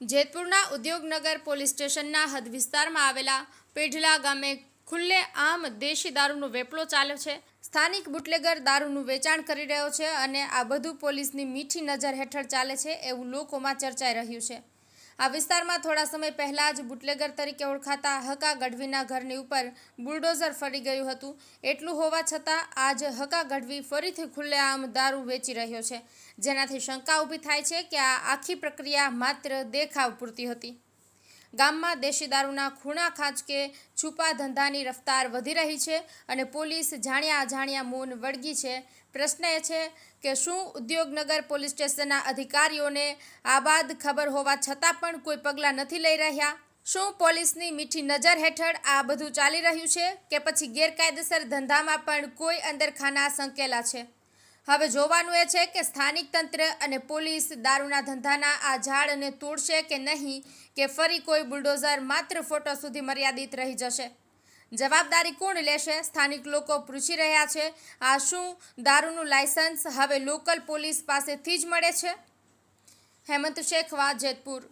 જેતપુરના Udyognagar police સ્ટેશનના હદ વિસ્તારમાં આવેલા પેઢલા ગામે ખુલ્લે આમ દેશી દારૂનો વેપલો ચાલ્યો છે. સ્થાનિક બુટલેગર દારૂનું વેચાણ કરી રહ્યો છે અને આ બધું પોલીસની મીઠી નજર હેઠળ ચાલે છે એવું લોકોમાં ચર્ચાઈ રહ્યું છે. આ વિસ્તારમાં થોડા સમય પહેલાં જ બુટલેગર તરીકે ઓળખાતા હકા ગઢવીના ઘરની ઉપર બુલડોઝર ફરી ગયું હતું. એટલું હોવા છતાં આજ હકા ગઢવી ફરીથી ખુલ્લેઆમ દારૂ વેચી રહ્યો છે. જેનાથી શંકા ઊભી થાય છે કે આ આખી પ્રક્રિયા માત્ર દેખાવ પૂરતી હતી. ગામમાં દેશી દારૂના ખૂણા ખાંચકે છુપા ધંધાની રફતાર વધી રહી છે અને પોલીસ જાણ્યા અજાણ્યા મૌન વળગી છે. પ્રશ્ન એ છે કે શું ઉદ્યોગનગર પોલીસ સ્ટેશનના અધિકારીઓને આબાદ ખબર હોવા છતાં પણ કોઈ પગલાં નથી લઈ રહ્યા? શું પોલીસની મીઠી નજર હેઠળ આ બધું ચાલી રહ્યું છે કે પછી ગેરકાયદેસર ધંધામાં પણ કોઈ અંદરખાના સંકેલા છે? હવે જોવાનું એ છે કે સ્થાનિક તંત્ર અને પોલીસ દારૂના ધંધાના આ ઝાડને તોડશે કે નહીં કે ફરી કોઈ બુલડોઝર માત્ર ફોટો સુધી મર્યાદિત રહી જશે? જવાબદારી કોણ લેશે? સ્થાનિક લોકો પૂછી રહ્યા છે. આ શું દારૂનું લાયસન્સ હવે લોકલ પોલીસ પાસેથી જ મળે છે? હેમંત શેખવા જેતપુર.